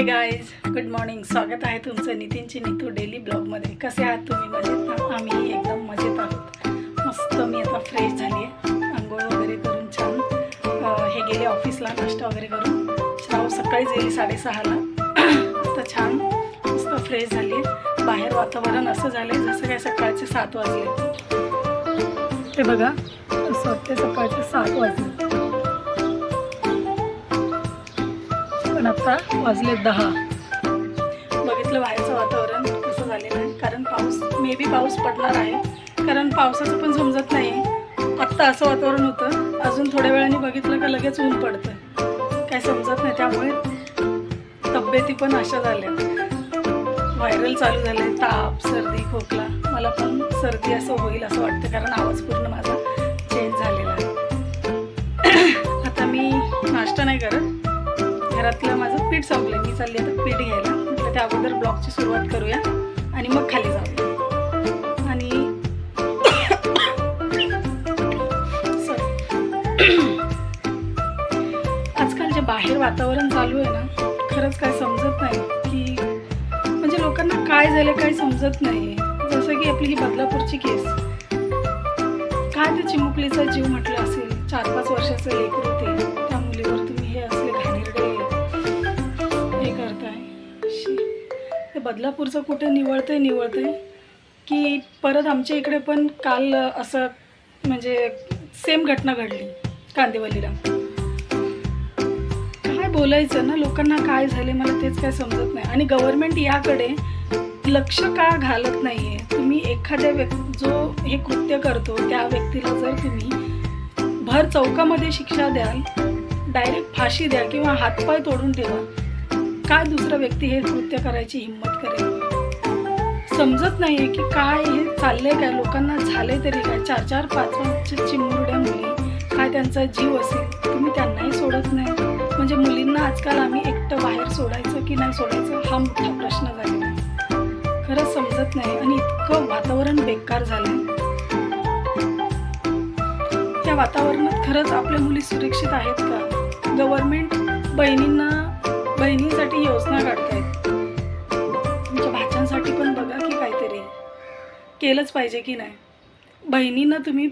हे guys good morning स्वागत आहे तुमचं नितीनची नितू डेली ब्लॉगमध्ये कसे आहात तुम्ही? मजेत आम्ही एकदम मजेत आहोत. मस्त मी आता फ्रेश झाली आहे आंघोळ वगैरे करून छान. हे गेले ऑफिसला नाश्ता वगैरे करून. श्राव सकाळीच गेली साडेसहाला. तर छान मस्त फ्रेश झाली आहे बाहेर वातावरण असं झालं आहे जसं काय सकाळचे सात वाजले. ते बघा असं वाटते सकाळचे सात वाजले. पण आता वाजले दहा. बघितलं बाहेरचं वातावरण कसं झालेलं आहे. कारण पाऊस मे बी पाऊस पडणार आहे. कारण पावसाचं पण समजत नाही. आत्ता असं वातावरण होतं. अजून थोड्या वेळाने बघितलं का लगेच ऊन पडतं काय समजत नाही त्यामुळे तब्येती पण अशा झाल्या. व्हायरल चालू झालं आहे ताप सर्दी खोकला. मला पण सर्दी असं होईल असं वाटतं. कारण आवाज पूर्ण माझा चेंज झालेला आहे. आता मी नाश्ता नाही करत. घरातलं माझं पीठ संपलं मी चालली आता पीठ घ्यायला. तर त्या अगोदर ब्लॉगची सुरुवात करूया आणि मग खाली जाऊया. आणि आजकाल जे बाहेर वातावरण चालू आहे ना खरंच काय समजत नाही की म्हणजे लोकांना काय झालं काय समजत नाही. जसं की आपली ही बदलापूरची केस. काय ते चिमुकलीचा जीव म्हटलं असेल चार पाच वर्षाचं लेकर होते बदलापूरचं कुठे निवळते निवळते की परत आमच्या इकडे पण काल असं म्हणजे सेम घटना घडली कांदिवलीला. काय बोलायचं ना लोकांना काय झाले मला तेच काय समजत नाही. आणि गव्हर्नमेंट याकडे लक्ष का घालत नाहीये? तुम्ही एखाद्या व्यक्ती जो हे कृत्य करतो त्या व्यक्तीला जर तुम्ही भर चौकामध्ये शिक्षा द्याल डायरेक्ट फाशी द्या किंवा हातपाय तोडून ठेवा काय दुसरा व्यक्ती हे कृत्य करायची हिंमत करेल? समजत नाहीये की काय हे चाललंय काय? लोकांना झाले तरी काय? चार चार पाच पाच चिमुरड्या मुली काय त्यांचा जीव असेल? तुम्ही त्यांनाही सोडत नाही. म्हणजे मुलींना आजकाल आम्ही एकटं बाहेर सोडायचं की नाही सोडायचं हा मोठा प्रश्न झालेला आहे. खरंच समजत नाही आणि इतकं वातावरण बेकार झालंय. त्या वातावरणात खरंच आपल्या मुली सुरक्षित आहेत का? गव्हर्मेंट बहिणींना बहिणींसाठी योजना काढतायत. तुमच्या भाच्यांसाठी पण बघा की काहीतरी. केलंच पाहिजे की नाही. बहिणींना तुम्ही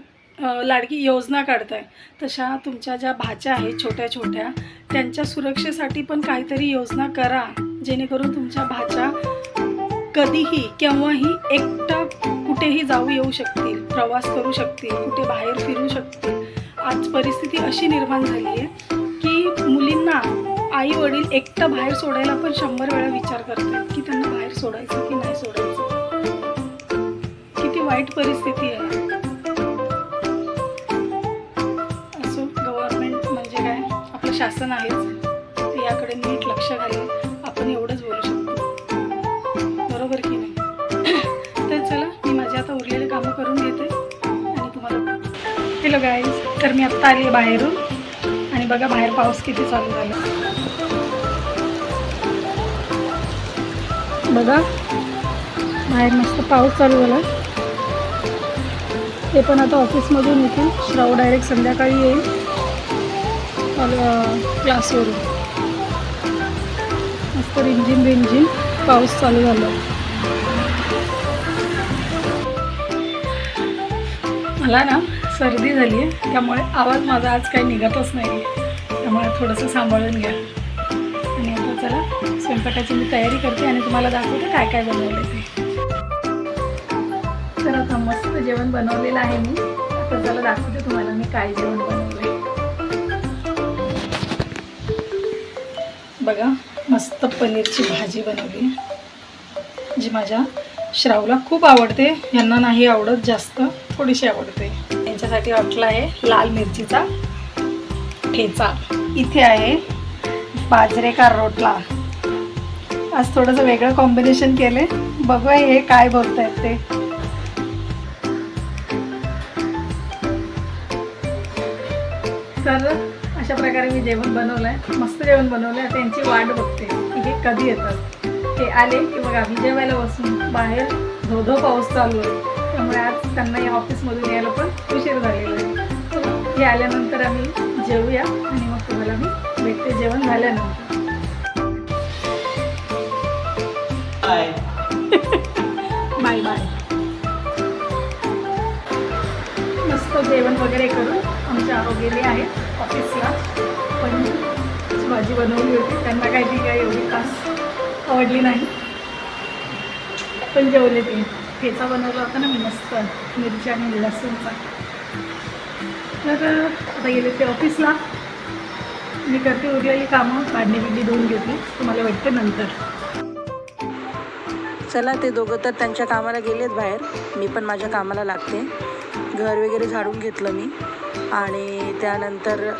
लाडकी योजना काढताय. तशा तुमच्या ज्या भाच्या आहेत छोट्या छोट्या त्यांच्या सुरक्षेसाठी पण काहीतरी योजना करा. जेणेकरून तुमच्या भाच्या कधीही केव्हाही एकटा कुठेही जाऊ येऊ शकतील प्रवास करू शकतील कुठे बाहेर फिरू शकतील. आज परिस्थिती अशी निर्माण झाली आहे की मुलींना आई वडील एकटं बाहेर सोडायला पण शंभर वेळा विचार करतात की त्यांना बाहेर सोडायचं की नाही सोडायचं. किती वाईट परिस्थिती आहे. असो गव्हर्नमेंट म्हणजे काय? आपलं शासन आहेच. ते याकडे नीट लक्ष घालून आपण एवढंच बोलू शकतो. बरोबर की नाही? तर चला मी माझी आता उरलेले कामं करून घेते आणि तुम्हाला हॅलो गाईज तर मी आत्ता आली बाहेरून. आणि बघा बाहेर पाऊस किती चालू झाला. बघा. बाहेर मस्त पाऊस चालू झाला. ते पण आता ऑफिसमधून येतील. श्राव डायरेक्ट संध्याकाळी येईल. क्लासवरून मस्त रिमझिम रिमझिम पाऊस चालू झाला. मला ना सर्दी झाली आहे त्यामुळे आवाज माझा आज काही निघतच नाही आहे त्यामुळे थोडंसं सांभाळून घ्या. चला स्वयंपाकाची मी तयारी करते आणि तुम्हाला दाखवते काय काय बनवलं ते. तर आता मस्त जेवण बनवलेलं आहे मी. आता चला दाखवते तुम्हाला मी काय जेवण बनवलं बघा मस्त पनीरची भाजी बनवली. जी माझ्या श्रावला खूप आवडते. यांना नाही आवडत जास्त थोडीशी आवडते. यांच्यासाठी वाटला आहे लाल मिरचीचा ठेचा. इथे आहे. बाजरे का रोटला? आज थोडंसं वेगळं कॉम्बिनेशन केले बघूया हे काय बोलतायत ते. तर अशा प्रकारे मी जेवण बनवलं आहे मस्त जेवण बनवलं आहे त्यांची वाट बघते की हे कधी येतात. ते आले की मग आम्ही जेवायला बसून बाहेर धोधो पाऊस चालू आहे. त्यामुळे आज त्यांना या ऑफिसमधून यायला पण उशीर झालेला आहे. हे आल्यानंतर आम्ही जेवूया आणि मग तुम्हाला मी ते जेवण झाल्यानंतर. बाय. Bye bye. मस्त जेवण वगैरे करून आमच्या आरो गेले आहेत ऑफिसला. पण भाजी बनवली होती त्यांना काही ती काय एवढी खास आवडली नाही. पण जेवले ते. ठेचा बनवला होता ना मी मस्त मिरच्या आणि लसूणचा. तर आता गेले ते ऑफिसला. मी करते उरलेली कामं भांडी बिडणी धुवून घेते तुम्हाला वाटते नंतर. चला ते दोघं तर त्यांच्या कामाला गेलेत बाहेर. मी पण माझ्या कामाला लागते. घर वगैरे झाडून घेतलं मी. आणि त्यानंतर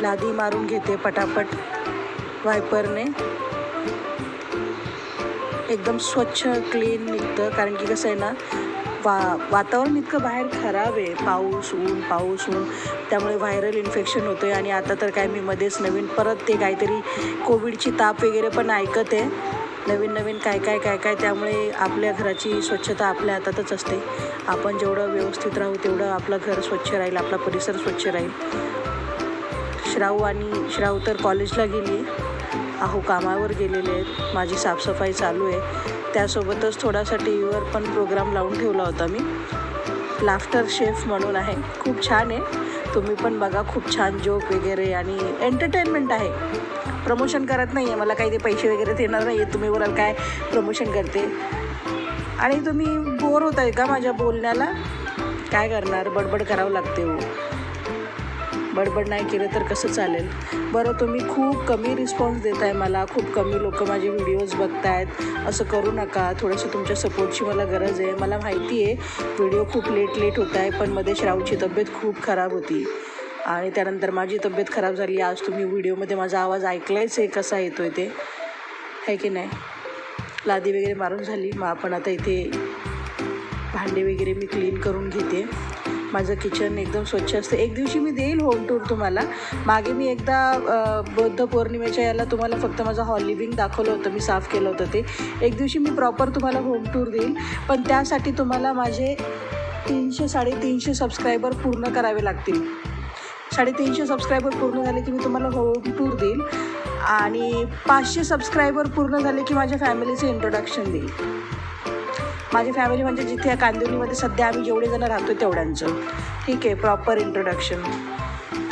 लादी मारून घेते पटापट वायपरने. एकदम स्वच्छ क्लीन निघतं. कारण की कसं आहे ना वा वातावरण इतकं बाहेर खराब आहे. पाऊस ऊन पाऊस ऊन. त्यामुळे व्हायरल इन्फेक्शन होतं आहे आणि आता तर काय मी मध्येच नवीन परत ते काहीतरी कोविडची ताप वगैरे पण ऐकत आहे. नवीन नवीन काय काय काय काय त्यामुळे आपल्या घराची स्वच्छता आपल्या हातातच असते. आपण जेवढं व्यवस्थित राहू तेवढं आपलं घर स्वच्छ राहील आपला परिसर स्वच्छ राहील. श्राऊ आणि श्राऊ तर कॉलेजला गेली अहो कामावर गेलेले आहेत. माझी साफसफाई चालू आहे. त्यासोबतच थोडासा टी व्हीवर पण प्रोग्राम लावून ठेवला होता मी. लाफ्टर शेफ म्हणून आहे. खूप छान आहे. तुम्ही पण बघा खूप छान जोक वगैरे आणि एंटरटेनमेंट आहे. प्रमोशन करत नाही आहे मला काही ते पैसे वगैरे देणार नाही आहे तुम्ही बोलाल काय प्रमोशन करते? आणि तुम्ही बोर होत आहे का माझ्या बोलण्याला? काय करणार? बडबड करावं लागते हो. बडबड नाही केलं तर कसं चालेल? बरं तुम्ही खूप कमी रिस्पॉन्स देत आहे मला. खूप कमी लोक माझे व्हिडिओज बघतायत. असं करू नका. थोडंसं तुमच्या सपोर्टची मला गरज आहे. मला माहिती आहे व्हिडिओ खूप लेट लेट होत आहे पण मध्ये श्रावची तब्येत खूप खराब होती. आणि त्यानंतर माझी तब्येत खराब झाली. आज तुम्ही व्हिडिओमध्ये माझा आवाज ऐकलायच आहे. कसा येतो आहे ते? आहे की नाही? लादी वगैरे मारून झाली. मग आपण आता इथे भांडे वगैरे मी क्लीन करून घेते. माझं किचन एकदम स्वच्छ असतं. एक दिवशी मी देईल होम टूर तुम्हाला. मागे मी एकदा बौद्ध पौर्णिमेच्या याला तुम्हाला फक्त माझं हॉल लिव्हिंग दाखवलं होतं मी साफ केलं होतं ते. एक दिवशी मी प्रॉपर तुम्हाला होम टूर देईल. पण त्यासाठी तुम्हाला माझे तीनशे साडेतीनशे सबस्क्रायबर पूर्ण करावे लागतील. साडेतीनशे सबस्क्रायबर पूर्ण झाले की मी तुम्हाला होम टूर देईल. आणि पाचशे सबस्क्रायबर पूर्ण झाले की माझ्या फॅमिलीचं इंट्रोडक्शन देईल. माझी फॅमिली म्हणजे जिथे कांदिवलीमध्ये सध्या आम्ही जेवढे जण राहतो तेवढ्यांचं. ठीक आहे प्रॉपर इंट्रोडक्शन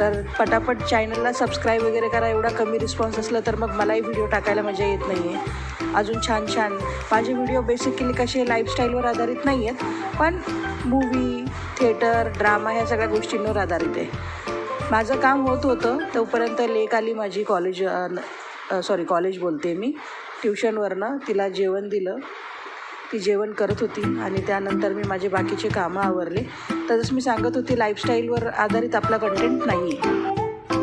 तर पटापट चॅनलला सबस्क्राईब वगैरे करा एवढा कमी रिस्पॉन्स असला तर मग मलाही व्हिडिओ टाकायला मजा येत नाही आहे अजून छान छान. माझे व्हिडिओ बेसिकली कसे लाईफस्टाईलवर आधारित नाही आहेत पण मूवी थिएटर ड्रामा ह्या सगळ्या गोष्टींवर आधारित आहे. माझं काम होत होतं तोपर्यंत लेक आली माझी कॉलेज सॉरी कॉलेज बोलते मी. ट्युशनवरनं तिला जेवण दिलं. ती जेवण करत होती आणि त्यानंतर मी माझे बाकीचे कामं आवरले. तसंच मी सांगत होती लाईफस्टाईलवर आधारित आपला कंटेंट नाही आहे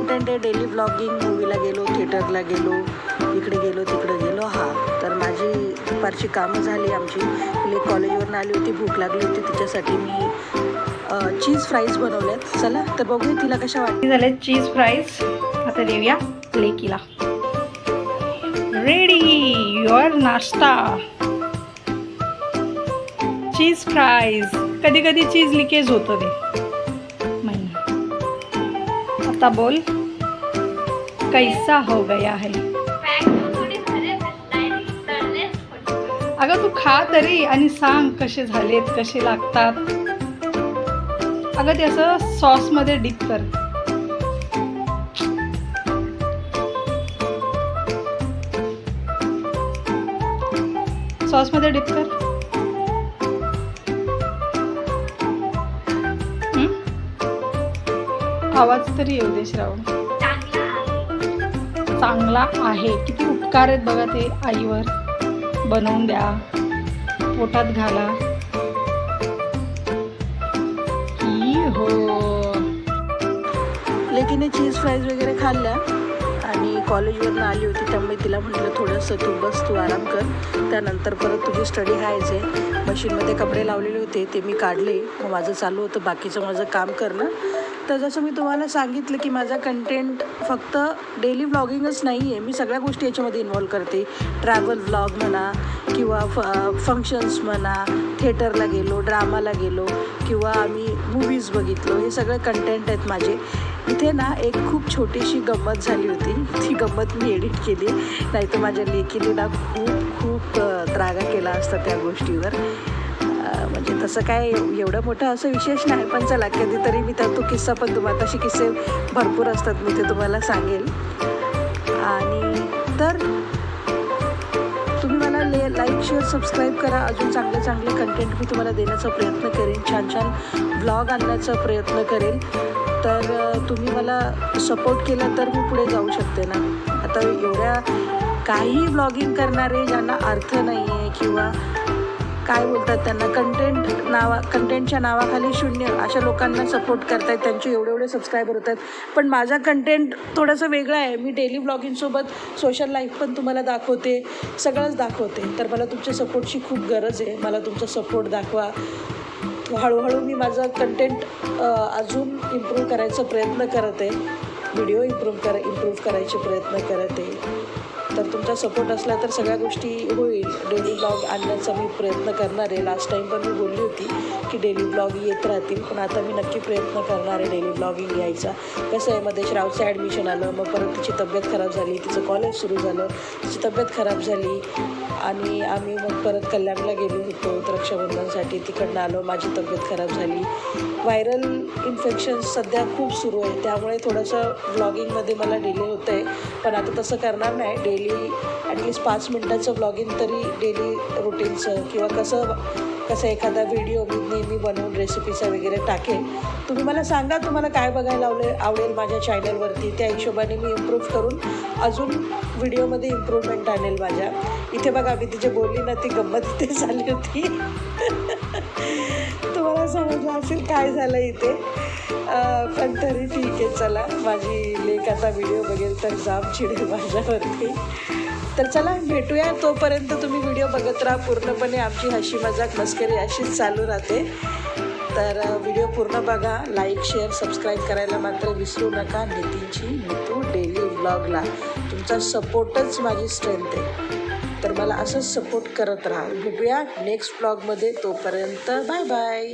कंटेंट डेली ब्लॉगिंग मूवीला गेलो थिएटरला गेलो इकडे गेलो तिकडे गेलो. हा तर माझी दुपारची कामं झाली आमची. मुली कॉलेजवरून आली होती भूक लागली होती तिच्यासाठी मी चीज फ्राईज बनवल्यात चला तर बघूया तिला कशा वाटली झाल्या चीज फ्राईज आता देऊया लेकीला. रेडी युअर नाश्ता. Cheese fries. कधी कधी चीज लिकेज होतं ते महिना. आता बोल. कैसा हो गया है? अगं तू खा तरी आणि सांग कसे झालेत कसे लागतात. अगं ते असं सॉसमध्ये डिप कर. सॉसमध्ये डिप कर. आवाज तरी येऊ दे श्रावण. चांगला आहे. किती उपकार आहेत बघा ते आईवर. बनवून द्या. पोटात घाला. ई हो. लेकीने चीज फ्राईज वगैरे खाल्ल्या आणि कॉलेजवरून आली होती. त्यामुळे तिला म्हटलं थोडंसं तू बस तू आराम कर. त्यानंतर परत तुझी स्टडी आहे. मशीनमध्ये कपडे लावलेले होते ते मी काढले. मग माझं चालू होतं. बाकीचं माझं काम करणं. तर जसं मी तुम्हाला सांगितलं की माझा कंटेंट फक्त डेली व्लॉगिंगच नाही आहे मी सगळ्या गोष्टी याच्यामध्ये इन्व्हॉल्व करते. ट्रॅव्हल व्लॉग म्हणा किंवा फ फंक्शन्स म्हणा थिएटरला गेलो ड्रामाला गेलो किंवा आम्ही मूवीज बघितलो हे सगळे कंटेंट आहेत माझे. इथे ना एक खूप छोटीशी गंमत झाली होती. ती गंमत मी एडिट केली. नाही तर माझ्या लेकीने ना खूप खूप त्रागा केला असता त्या गोष्टीवर. अ, तसं काय एवढं मोठं असं विशेष नाही पण चला कधीतरी मी तर तो किस्सा पण तुम्हाला तसे किस्से भरपूर असतात मी ते तुम्हाला सांगेल. आणि तर तुम्ही मला ले लाईक शेअर सबस्क्राईब करा. अजून चांगले चांगले कंटेंट मी तुम्हाला देण्याचा प्रयत्न करेन. छान छान ब्लॉग आणण्याचा प्रयत्न करेन. तर तुम्ही मला सपोर्ट केला तर मी पुढे जाऊ शकते ना. आता एवढ्या काही ब्लॉगिंग करणारे ज्यांना अर्थ नाही आहे किंवा काय बोलतात त्यांना? कंटेंट नावा कंटेंटच्या नावाखाली शून्य. अशा लोकांना सपोर्ट करतायत त्यांचे एवढे एवढे सबस्क्रायबर होत आहेत पण माझा कंटेंट थोडंसं वेगळा आहे. मी डेली ब्लॉगिंगसोबत सोशल लाईफ पण तुम्हाला दाखवते सगळंच दाखवते. तर मला तुमच्या सपोर्टची खूप गरज आहे. मला तुमचा सपोर्ट दाखवा. हळूहळू मी माझा कंटेंट अजून इम्प्रूव्ह करायचा प्रयत्न करत. आहे व्हिडिओ इम्प्रूव्ह कर इम्प्रूव्ह करायचे प्रयत्न करत. आहे तर तुमचा सपोर्ट असला तर सगळ्या गोष्टी होईल. डेली ब्लॉग आणण्याचा मी प्रयत्न करणार आहे. लास्ट टाईम पण मी बोलली होती की डेली ब्लॉग येत राहतील. पण आता मी नक्की प्रयत्न करणार आहे डेली ब्लॉगिंग यायचा. कसं आहे मध्ये श्रावचं ॲडमिशन आलं. मग परत तिची तब्येत खराब झाली. तिचं कॉलेज सुरू झालं. तिची तब्येत खराब झाली. आणि आम्ही मग परत कल्याणला गेलो होतो रक्षाबंधनसाठी तिकडनं आलो. माझी तब्येत खराब झाली. व्हायरल इन्फेक्शन सध्या खूप सुरू आहे त्यामुळे थोडंसं व्लॉगिंगमध्ये मला डिले होतं आहे पण आता तसं करणार नाही. डेली ॲटलिस्ट पाच मिनटाचं व्लॉगिंग तरी डेली रुटीनचं किंवा कसं कसं एखादा व्हिडिओ मी नेहमी बनवून रेसिपीचा वगैरे टाकेन तुम्ही मला सांगा तुम्हाला काय बघायला आवले आवडेल माझ्या चॅनलवरती त्या हिशोबाने मी इम्प्रूव्ह करून अजून व्हिडिओमध्ये इम्प्रूव्हमेंट आणेल माझ्या. इथे बघा मी तिची बोलली ना ती गंमत इथे झाली होती. तुम्हाला समजलं असेल काय झालं इथे. पण तरी ठीक आहे चला. माझी लेख आता व्हिडिओ बघेल तर जाम चिडेल माझ्यावरती. तर चला भेटूया. तोपर्यंत तुम्ही व्हिडिओ बघत राहा. पूर्णपणे आमची हशी मजाक मस्करी अशीच चालू राहते. तर व्हिडिओ पूर्ण बघा. लाईक शेअर सबस्क्राईब करायला मात्र विसरू नका. नितीनची नितू डेली व्लॉगला तुमचा सपोर्टच माझी स्ट्रेंथ आहे. तर मला असंच सपोर्ट करत राहा. भेटूया नेक्स्ट ब्लॉगमध्ये तोपर्यंत बाय बाय